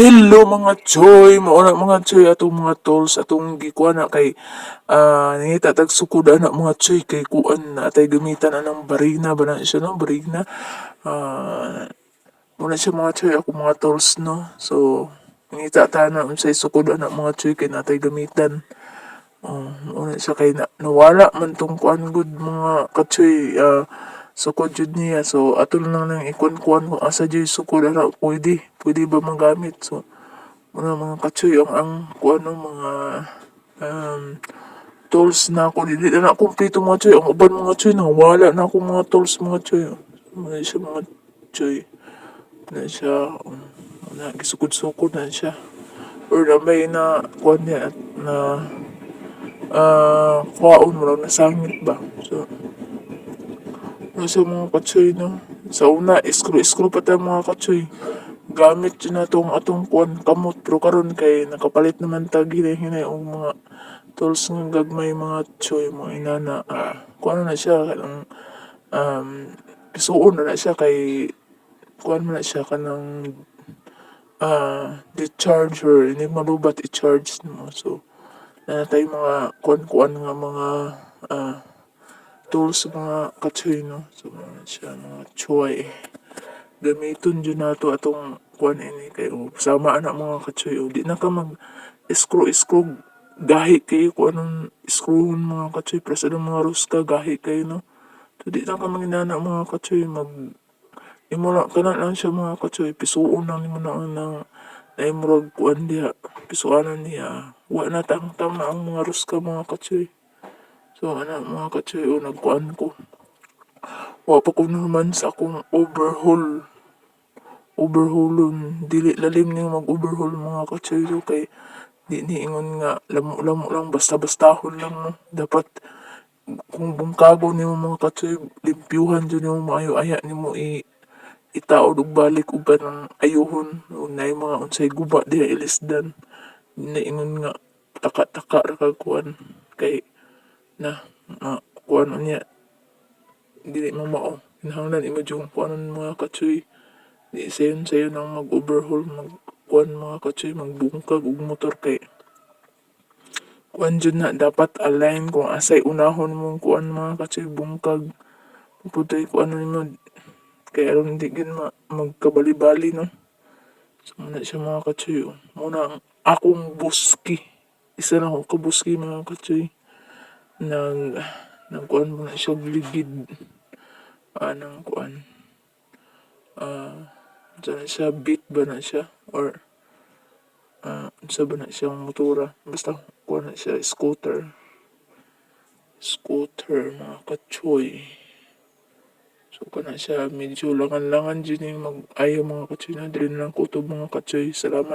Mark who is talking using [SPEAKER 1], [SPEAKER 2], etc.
[SPEAKER 1] Hello mga choy, mauna mga choy atong mga tools atong gikuha na kay ah nangita tag sukod ana mga choy kay kuan na. Atay gamitan anang barina ba na siya no? Barina ah muna siya mga choy ako mga tools no? So nangita ta na unsay sukod ana mga choy kay natay gamitan. Oh, una siya kay na, nawala man tong kuan good mga kachoy ah, sukod jud niya. So ato lang nang ikuan-kuan kung asa jud sukod? Ana pwede. Pwede ba magamit? So una mga kachoy ang ang kuan mga um, tools na ako. Dili na na kumpleto mga choy ang uban mga choy nawala na ako mga tools mga choy mga siya mga choy na siya um, na gisukod-sukod na siya. Or na may na kuan niya na ah kwaon mo lang nasangit ba? So nasa mga katsoy no? Sa una screw pa tayo mga katsoy. Gamit yun na tong atong kuan kamot. Pero karon kay nakapalit naman tag hinay og mga tools nga gagmay mga choy mga inana ah na siya kanang um pisuon na na siya kay kuan man na siya kanang ah di-charger. Hindi malubat i-charge mo so na tayo mga kuan-kuan nga mga ah tools mga katsoy no? So siya mga choy. Gamiton dyan nato atong kuan ini. Kay sama ana mga katsoy. O di na ka mag screw screw gahi kayo kung anong screwon mga katsoy. Presa ng mga ruska gahi kayo no? So di na ka manginana mga katsoy. Mag imo na kana lang siya mga katsoy. Pisuon lang nimo na ng na imurag kuan diha. Pisuanan niya wa na tang na ang mga ruska mga katsoy so ana mga katsoy o nagkuan ko. Wa pa ko naman sa akong overhaul. Overhaulon. Dili lalim ni mag overhaul mga katsoy so kay di ni ingon nga lamo-lamo lang basta-bastahon lang dapat kung bungkago nimo mga katsoy limpyuhan jud nimo maayo aya nimo i itaod og balik ug kanang ayuhon. Ug nay mga unsay guba diha ilisdan. Na ingon nga taka-taka ra kag kay na ma kuan unya dili mo mao kinahanglan imo jud kuanon mga katsoy. Di sayon sayo nang mag overhaul mag kuan mga katsoy magbungkag og motor kay kuan jud na dapat align kung asay unahon mong kuan mga katsoy bungkag. Putoy kuan nimo kay aron di gid ma magkabali-bali no? So muna siya mga katsoy. Muna ang akong buski. Isa na akong kabuski mga katsoy nag nagkuan mo na siya ligid anang kuan ah uh, siya beat ba na siya? Or ah unsa ba na siyang motora? Basta kuan na siya scooter. Scooter mga katsoy so kana siya medyo langan-langan dyan yung mag ayaw mga katsoy na. Dili na lang kutob mga katsoy salamat